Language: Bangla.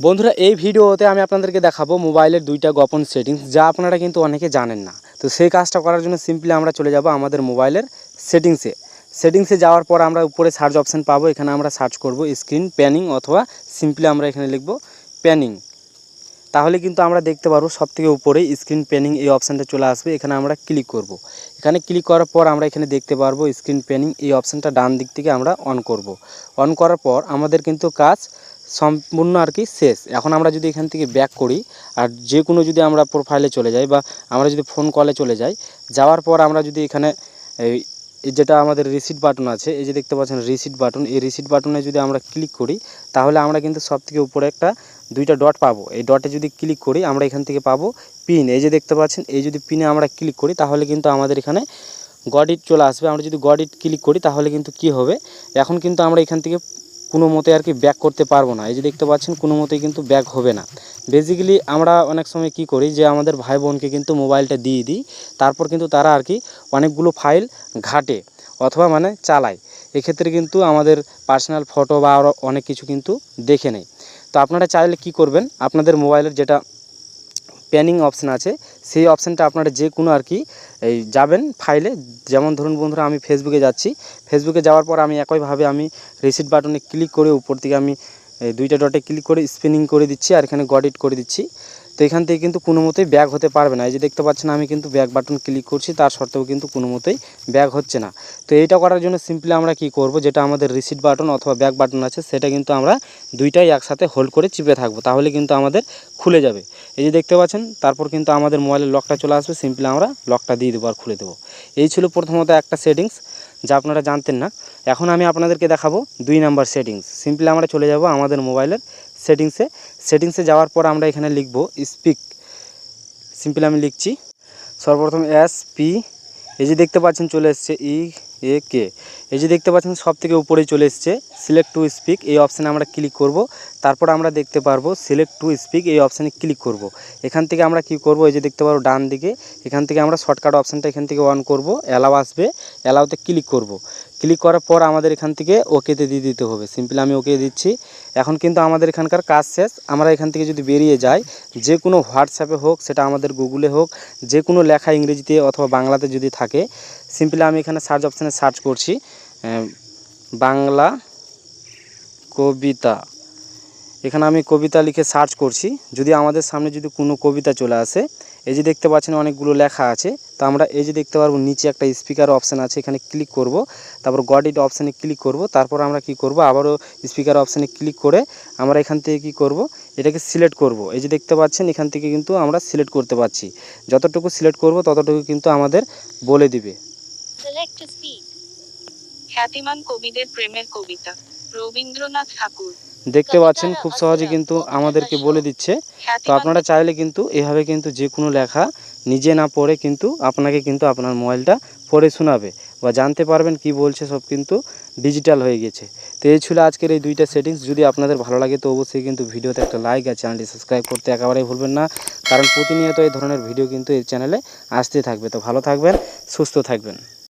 বন্ধুরা, এই ভিডিওতে আমি আপনাদেরকে দেখাবো মোবাইলের দুইটা গোপন সেটিংস, যা আপনারা কিন্তু অনেকে জানেন না তো সেই কাজটা করার জন্য সিম্পলি আমরা চলে যাব আমাদের মোবাইলের সেটিংসে সেটিংসে যাওয়ার পর আমরা উপরে সার্চ অপশান পাবো, এখানে আমরা সার্চ করব স্ক্রিন, প্যানিং অথবা সিম্পলি আমরা এখানে লিখব প্যানিং তাহলে কিন্তু আমরা দেখতে পারব সব থেকে উপরে স্ক্রিন, প্যানিং এই অপশানটা চলে আসবে, এখানে আমরা ক্লিক করব। এখানে ক্লিক করার পর আমরা এখানে দেখতে পারব স্ক্রিন, প্যানিং এই অপশানটা ডান দিক থেকে আমরা অন করব। অন করার পর আমাদের কিন্তু কাজ সম্পূর্ণ আর কি শেষ। এখন আমরা যদি এখান থেকে ব্যাক করি, আর যে কোনো যদি আমরা প্রোফাইলে চলে যাই বা আমরা যদি ফোন কলে চলে যাই, যাওয়ার পর আমরা যদি এখানে যেটা আমাদের রিসিট বাটন আছে, এই যে দেখতে পাচ্ছেন রিসিট বাটন এই রিসিট বাটনে যদি আমরা ক্লিক করি, তাহলে আমরা কিন্তু সব থেকে উপরে একটা, দুইটা ডট পাবো। এই ডটে যদি ক্লিক করি, আমরা এখান থেকে পাবো পিন এই যে দেখতে পাচ্ছেন, এই যদি পিনে আমরা ক্লিক করি, তাহলে কিন্তু আমাদের এখানে গডিট চলে আসবে। আমরা যদি গডিট ক্লিক করি, তাহলে কিন্তু কি হবে? এখন কিন্তু আমরা এখান থেকে কোনো মতে আর কি ব্যাক করতে পারব না। এই যে দেখতে পাচ্ছেন, কোনো মতেই কিন্তু ব্যাক হবে না। বেসিক্যালি আমরা অনেক সময় কি করি যে, আমাদের ভাই বোনকে কিন্তু মোবাইলটা দিয়ে দিই। তারপর কিন্তু তারা আর কি অনেকগুলো ফাইল ঘাটে অথবা মানে চালায়। এক্ষেত্রে কিন্তু আমাদের পার্সোনাল ফটো বা আরও অনেক কিছু কিন্তু দেখে নেয়। তো আপনারা চাইলে কি করবেন? আপনাদের মোবাইলের যেটা প্যানিং অপশান আছে সেই অপশানটা আপনারা যে কোনো আর কি, এই যাবেন ফাইলে যেমন ধরুন বন্ধুরা, আমি ফেসবুকে যাচ্ছি। ফেসবুকে যাওয়ার পর আমি একইভাবে আমি রিসিট বাটনে ক্লিক করে উপর থেকে আমি দুইটা ডটে ক্লিক করে স্পিনিং করে দিচ্ছি আর এখানে গডিট করে দিচ্ছি। তো এখান থেকে কিন্তু কোনো মতোই ব্যাগ হতে পারবে না। এই যে দেখতে পাচ্ছেন, আমি কিন্তু ব্যাক বাটন ক্লিক করছি, তার সত্ত্বেও কিন্তু কোনো মতেই ব্যাগ হচ্ছে না। তো এইটা করার জন্য সিম্পলি আমরা কি করব, যেটা আমাদের রিসিট বাটন অথবা ব্যাক বাটন আছে, সেটা কিন্তু আমরা দুইটাই একসাথে হোল্ড করে চিপে থাকব। তাহলে কিন্তু আমাদের খুলে যাবে। এই যে দেখতে পাচ্ছেন, তারপর কিন্তু আমাদের মোবাইলের লকটা চলে আসবে। সিম্পলি আমরা লকটা দিয়ে দেবো আর খুলে দেবো। এই ছিল প্রথমত একটা সেটিংস যা আপনারা জানতেন না। এখন আমি আপনাদেরকে দেখাবো দুই নাম্বার সেটিংস সিম্পলি আমরা চলে যাব আমাদের মোবাইলের সেটিংসে সেটিংসে যাওয়ার পর আমরা এখানে লিখব স্পিক সিম্পলি আমি লিখছি। সর্বপ্রথম এস পি এই যে দেখতে পাচ্ছেন চলে এসছে ই এ কে এই যে দেখতে পাচ্ছেন সব থেকে উপরে চলে এসছে সিলেক্ট টু স্পিক এই অপশানে আমরা ক্লিক করব। তারপর আমরা দেখতে পারব সিলেক্ট টু স্পিক এই অপশানে ক্লিক করব। এখান থেকে আমরা কি করব? এই যে দেখতে পারব ডান দিকে, এখান থেকে আমরা শর্টকাট অপশানটা এখান থেকে অন করব অ্যালাও আসবে অ্যালাওতে ক্লিক করব। ক্লিক করার পর আমাদের এখান থেকে ওকেতে দিয়ে দিতে হবে। সিম্পলি আমি ওকে দিচ্ছি। এখন কিন্তু আমাদের এখানকার কাজ শেষ। আমরা এখান থেকে যদি বেরিয়ে যাই, যে কোনো হোয়াটসঅ্যাপে হোক, সেটা আমাদের গুগলে হোক, যে কোনো লেখা ইংরেজিতে অথবা বাংলাতে যদি থাকে সিম্পলি আমি এখানে সার্চ অপশানে সার্চ করছি। বাংলা কবিতা। এখানে আমি কবিতা লিখে সার্চ করছি। যদি আমাদের সামনে যদি কোনো কবিতা চলে আসে এই যে দেখতে পাচ্ছেন অনেকগুলো লেখা আছে। তো আমরা এই যে দেখতে পারব, নিচে একটা স্পিকার অপশান আছে, এখানে ক্লিক করব। তারপর গড ইট অপশানে ক্লিক করব। তারপর আমরা কি করব? আবারও স্পিকার অপশানে ক্লিক করে আমরা এখান থেকে কি করব? এটাকে সিলেক্ট করব। এই যে দেখতে পাচ্ছেন, এখান থেকে কিন্তু আমরা সিলেক্ট করতে পারছি। যতটুকু সিলেক্ট করব, ততটুকু কিন্তু আমাদের বলে দিবে. খ্যাতিমান কবিদের প্রেমের কবিতা। রবীন্দ্রনাথ ঠাকুর। দেখতে পাচ্ছেন, খুব সহজে কিন্তু আমাদেরকে বলে দিচ্ছে। তো আপনারা চাইলে কিন্তু এভাবে কিন্তু যে কোনো লেখা নিজে না পড়ে কিন্তু আপনাকে কিন্তু আপনার মোবাইলটা পড়ে শোনাবে বা জানতে পারবেন কি বলছে সব কিন্তু ডিজিটাল হয়ে গেছে। তো এই ছিল আজকের এই দুইটা সেটিংস যদি আপনাদের ভালো লাগে তো অবশ্যই কিন্তু ভিডিওতে একটা লাইক আর চ্যানেলটি সাবস্ক্রাইব করতে একেবারেই ভুলবেন না। কারণ প্রতিনিয়ত এই ধরনের ভিডিও কিন্তু এই চ্যানেলে আসতে থাকবে। তো ভালো থাকবেন, সুস্থ থাকবেন।